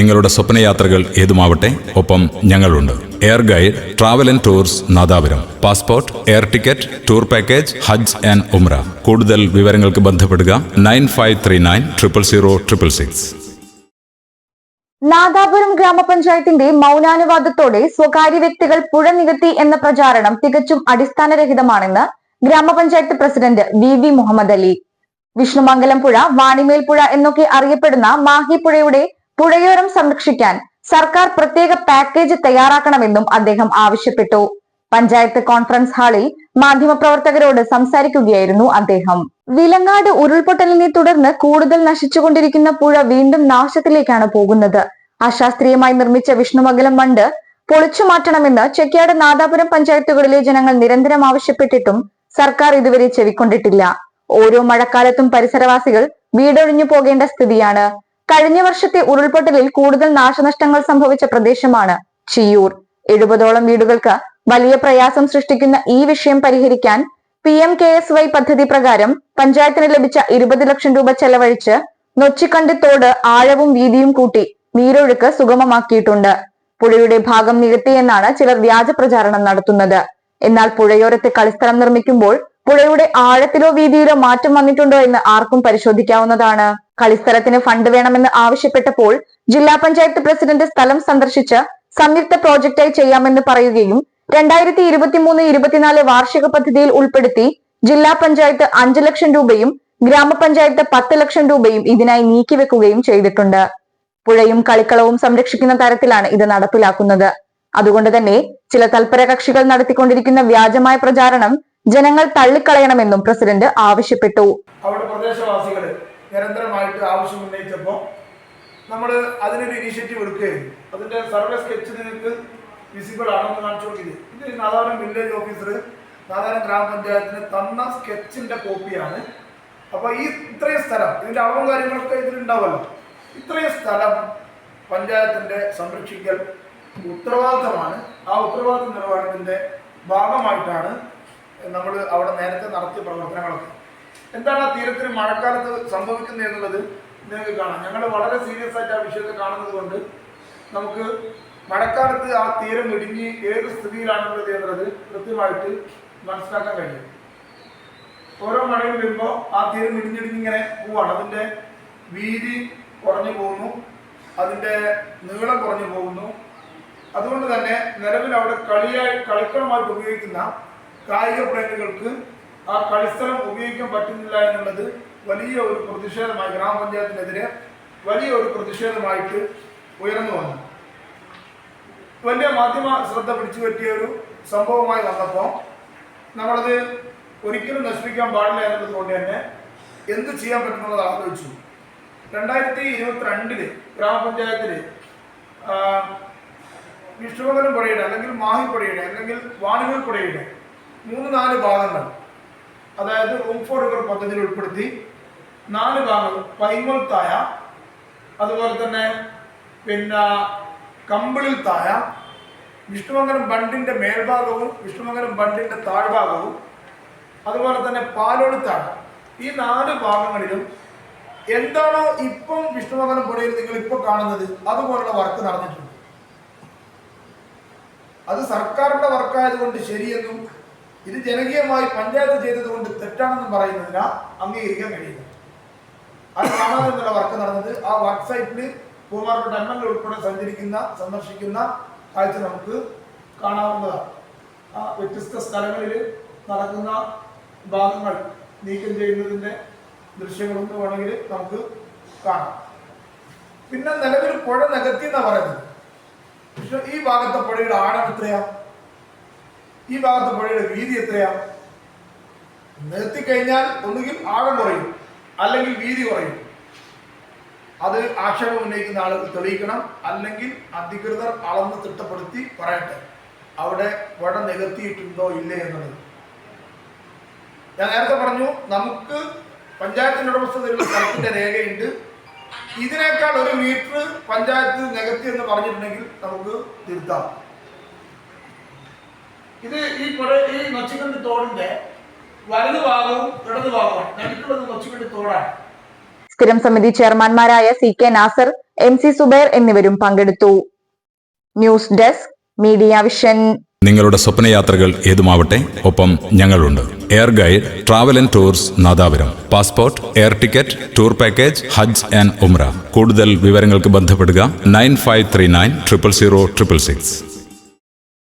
നിങ്ങളുടെ സ്വപ്നയാത്രകൾ ഏതുമാവട്ടെ ഒപ്പം ഞങ്ങളുണ്ട്. Air guide travel and tours Nadapuram. Passport air ticket tour package Hajj and ഉംറ കൂടുതൽ വിവരങ്ങൾക്ക് ബന്ധപ്പെടുക nine five three nine triple zero triple six. Nadapuram ഗ്രാമപഞ്ചായത്തിന്റെ മൗനാനുവാദത്തോടെ സ്വകാര്യ വ്യക്തികൾ പുഴ നികത്തി എന്ന പ്രചാരണം തികച്ചും അടിസ്ഥാനരഹിതമാണെന്ന് ഗ്രാമപഞ്ചായത്ത് president V V Muhammad Ali. Vishnumangalam പുഴ വാണിമേൽ പുഴ എന്നൊക്കെ അറിയപ്പെടുന്ന മാഹി പുഴയുടെ പുഴയോരം സംരക്ഷിക്കാൻ സർക്കാർ പ്രത്യേക പാക്കേജ് തയ്യാറാക്കണമെന്നും അദ്ദേഹം ആവശ്യപ്പെട്ടു. പഞ്ചായത്ത് കോൺഫറൻസ് ഹാളിൽ മാധ്യമപ്രവർത്തകരോട് സംസാരിക്കുകയായിരുന്നു അദ്ദേഹം. വിലങ്ങാട് ഉരുൾപൊട്ടലിനെ തുടർന്ന് കൂടുതൽ നശിച്ചുകൊണ്ടിരിക്കുന്ന പുഴ വീണ്ടും നാശത്തിലേക്കാണ് പോകുന്നത്. അശാസ്ത്രീയമായി നിർമ്മിച്ച വിഷ്ണുമംഗലം മണ്ട് പൊളിച്ചു മാറ്റണമെന്ന് ചെക്കിയാട് നാദാപുരം പഞ്ചായത്തുകളിലെ ജനങ്ങൾ നിരന്തരം ആവശ്യപ്പെട്ടിട്ടും സർക്കാർ ഇതുവരെ ചെവിക്കൊണ്ടിട്ടില്ല. ഓരോ മഴക്കാലത്തും പരിസരവാസികൾ വീടൊഴിഞ്ഞു പോകേണ്ട സ്ഥിതിയാണ്. കഴിഞ്ഞ വർഷത്തെ ഉരുൾപൊട്ടലിൽ കൂടുതൽ നാശനഷ്ടങ്ങൾ സംഭവിച്ച പ്രദേശമാണ് ചിയൂർ. എഴുപതോളം വീടുകൾക്ക് വലിയ പ്രയാസം സൃഷ്ടിക്കുന്ന ഈ വിഷയം പരിഹരിക്കാൻ P M K S Y പദ്ധതി പ്രകാരം പഞ്ചായത്തിന് ലഭിച്ച ഇരുപത് ലക്ഷം രൂപ ചെലവഴിച്ച് നൊച്ചിക്കണ്ടി തോട് ആഴവും വീതിയും കൂട്ടി നീരൊഴുക്ക് സുഗമമാക്കിയിട്ടുണ്ട്. പുഴയുടെ ഭാഗം നികത്തിയെന്നാണ് ചിലർ വ്യാജ പ്രചാരണം നടത്തുന്നത്. എന്നാൽ പുഴയോരത്ത് കളിസ്ഥലം നിർമ്മിക്കുമ്പോൾ പുഴയുടെ ആഴത്തിലോ വീതിയിലോ മാറ്റം വന്നിട്ടുണ്ടോ എന്ന് ആർക്കും പരിശോധിക്കാവുന്നതാണ്. കളിസ്ഥലത്തിന് ഫണ്ട് വേണമെന്ന് ആവശ്യപ്പെട്ടപ്പോൾ ജില്ലാ പഞ്ചായത്ത് പ്രസിഡന്റ് സ്ഥലം സന്ദർശിച്ച് സംയുക്ത പ്രോജക്റ്റായി ചെയ്യാമെന്ന് പറയുകയും രണ്ടായിരത്തി ഇരുപത്തിമൂന്ന് ഇരുപത്തിനാല് വാർഷിക പദ്ധതിയിൽ ഉൾപ്പെടുത്തി ജില്ലാ പഞ്ചായത്ത് അഞ്ചു ലക്ഷം രൂപയും ഗ്രാമപഞ്ചായത്ത് പത്ത് ലക്ഷം രൂപയും ഇതിനായി നീക്കിവെക്കുകയും ചെയ്തിട്ടുണ്ട്. പുഴയും കളിക്കളവും സംരക്ഷിക്കുന്ന തരത്തിലാണ് ഇത് നടപ്പിലാക്കുന്നത്. അതുകൊണ്ട് തന്നെ ചില തൽപര കക്ഷികൾ നടത്തിക്കൊണ്ടിരിക്കുന്ന വ്യാജമായ പ്രചാരണം ജനങ്ങൾ തള്ളിക്കളയണമെന്നും പ്രസിഡന്റ് ആവശ്യപ്പെട്ടു. അവിടെ പ്രദേശവാസികൾ നിരന്തരമായിട്ട് ആവശ്യം ഉന്നയിച്ചപ്പോൾ നമ്മൾ അതിനൊരു ഇനീഷ്യേറ്റീവ് എടുക്കുകയും അതിന്റെ സർവേ സ്കെച്ച് നിങ്ങൾക്ക് വിസിബിൾ ആണെന്ന് കാണിച്ചു കൊടുക്കിയത് ഇത് നാദാപുരം വില്ലേജ് ഓഫീസർ നാദാപുരം ഗ്രാമപഞ്ചായത്തിന് തന്ന സ്കെച്ചിന്റെ കോപ്പിയാണ് അപ്പോൾ ഈ ഇത്രയും സ്ഥലം ഇതിന്റെ അളവും കാര്യങ്ങളൊക്കെ ഇതിലുണ്ടാവുമല്ലോ ഇത്രയും സ്ഥലം പഞ്ചായത്തിന്റെ സംരക്ഷിക്കൽ ഉത്തരവാദിത്തമാണ്. ആ ഉത്തരവാദിത്ത നിർവഹണത്തിന്റെ ഭാഗമായിട്ടാണ് നമ്മൾ അവിടെ നേരത്തെ നടത്തിയ പ്രവർത്തനങ്ങളൊക്കെ. എന്താണ് ആ തീരത്തിന് മഴക്കാലത്ത് സംഭവിക്കുന്നത് എന്നുള്ളത് നിങ്ങൾക്ക് കാണാം. ഞങ്ങൾ വളരെ സീരിയസ് ആയിട്ട് ആ വിഷയത്തെ കാണുന്നത് കൊണ്ട് നമുക്ക് മഴക്കാലത്ത് ആ തീരം ഇടിഞ്ഞ് ഏത് സ്ഥിതിയിലാണുള്ളത് എന്നുള്ളത് കൃത്യമായിട്ട് മനസ്സിലാക്കാൻ കഴിയും. ഓരോ മഴയും വരുമ്പോൾ ആ തീരം ഇടിഞ്ഞിടിഞ്ഞിങ്ങനെ പോവാണ്. അതിന്റെ വീതി കുറഞ്ഞു പോകുന്നു. അതിന്റെ നീളം കുറഞ്ഞു പോകുന്നു. അതുകൊണ്ട് തന്നെ നിലവിൽ അവിടെ കളിയായി കളിക്കളമായിട്ട് ഉപയോഗിക്കുന്ന കായിക പ്രേമികൾക്ക് ആ കളിസ്ഥലം ഉപയോഗിക്കാൻ പറ്റുന്നില്ല എന്നുള്ളത് വലിയ ഒരു പ്രതിഷേധമായി ഗ്രാമപഞ്ചായത്തിനെതിരെ വലിയ ഒരു പ്രതിഷേധമായിട്ട് ഉയർന്നു വന്നു. വലിയ മാധ്യമ ശ്രദ്ധ പിടിച്ചു പറ്റിയ ഒരു സംഭവമായി വന്നപ്പോൾ നമ്മളത് ഒരിക്കലും നശിപ്പിക്കാൻ പാടില്ല എന്നുള്ളത് കൊണ്ട് തന്നെ എന്ത് ചെയ്യാൻ പറ്റുന്നുള്ളത് ആലോചിച്ചു. രണ്ടായിരത്തി ഇരുപത്തിരണ്ടിൽ ഗ്രാമപഞ്ചായത്തിൽ വിഷ്ണുമംഗലം പുഴയുടെ അല്ലെങ്കിൽ മാഹിപ്പുഴയുടെ അല്ലെങ്കിൽ വാണിമൽ പുഴയുടെ മൂന്ന് നാല് ഭാഗങ്ങൾ അതായത് റൂം ഫോർ റിവർ പദ്ധതിയിൽ ഉൾപ്പെടുത്തി നാല് ഭാഗങ്ങൾ പൈമൽ തായ അതുപോലെ തന്നെ പിന്നെ കമ്പിളിൽ തായ വിഷ്ണുമംഗലം ബണ്ടിന്റെ മേൽഭാഗവും വിഷ്ണുമംഗലം ബണ്ടിന്റെ താഴ്ഭാഗവും അതുപോലെ തന്നെ പാലോട് ഈ നാല് ഭാഗങ്ങളിലും എന്താണോ ഇപ്പം വിഷ്ണുമംഗലം പുഴയിൽ നിങ്ങൾ ഇപ്പോൾ കാണുന്നത് അതുപോലുള്ള വർക്ക് നടന്നിട്ടുണ്ട്. അത് സർക്കാരിന്റെ വർക്കായതുകൊണ്ട് ശരിയെന്നും ഇത് ജനകീയമായി പഞ്ചായത്ത് ചെയ്തതുകൊണ്ട് തെറ്റാണെന്നും പറയുന്നതിന് അംഗീകരിക്കാൻ കഴിയില്ല. അത് കാണാനെന്നുള്ള വർക്ക് നടന്നത്. ആ വർക്ക് സൈറ്റിൽ പൂമാർക്കോട്ട് എം എൽ ഉൾപ്പെടെ സഞ്ചരിക്കുന്ന സന്ദർശിക്കുന്ന കാഴ്ച നമുക്ക് കാണാവുന്നതാണ്. ആ വ്യത്യസ്ത സ്ഥലങ്ങളിൽ നടക്കുന്ന ഭാഗങ്ങൾ നീക്കം ചെയ്യുന്നതിന്റെ ദൃശ്യങ്ങളൊന്നും വേണമെങ്കിൽ നമുക്ക് കാണാം. പിന്നെ നിലവിൽ പുഴ നികത്തി എന്നാണ് പറയുന്നത്? പക്ഷെ ഈ ഭാഗത്തെ പുഴയുടെ ആഴം എത്രയാ? ഈ ഭാഗത്ത് പുഴയുടെ വീതി എത്രയാ? നിർത്തിക്കഴിഞ്ഞാൽ ഒന്നുകിൽ ആഴം കുറയും അല്ലെങ്കിൽ വീതി കുറയും. അത് ആക്ഷേപം ഉന്നയിക്കുന്ന ആളുകൾ തെളിയിക്കണം അല്ലെങ്കിൽ അധികൃതർ അളന്ന് തിട്ടപ്പെടുത്തി പറയട്ടെ അവിടെ പുഴ നികത്തിയിട്ടുണ്ടോ ഇല്ലേ എന്നുള്ളത്. ഞാൻ നേരത്തെ പറഞ്ഞു നമുക്ക് പഞ്ചായത്തിന്റെ ഉടമസ്ഥതയിലുള്ള സ്ഥലത്തിന്റെ രേഖയുണ്ട്. ഇതിനേക്കാൾ ഒരു മീറ്റർ പഞ്ചായത്ത് നികത്തി എന്ന് പറഞ്ഞിട്ടുണ്ടെങ്കിൽ നമുക്ക് തിരുത്താം. ഇത് ഈ പുഴ ഈ നൊച്ചിക്കണ്ടി തോടിന്റെ വലതു ഭാഗവും ഇടതു ഭാഗവും നടുക്കുള്ളത് നൊച്ചിക്കണ്ടി തോടാണ്. സ്ഥിരം സമിതി ചെയർമാൻമാരായ C K Nasar M C Subair എന്നിവരും പങ്കെടുത്തു. News desk media vision. നിങ്ങളുടെ സ്വപ്നയാത്രകൾ ഏതുമാവട്ടെ ഒപ്പം ഞങ്ങളുണ്ട്. Air guide travel and tours Nadapuram. Passport air ticket tour package Hajj and ഉംറ. കൂടുതൽ വിവരങ്ങൾക്ക് ബന്ധപ്പെടുക nine five three nine triple zero triple six.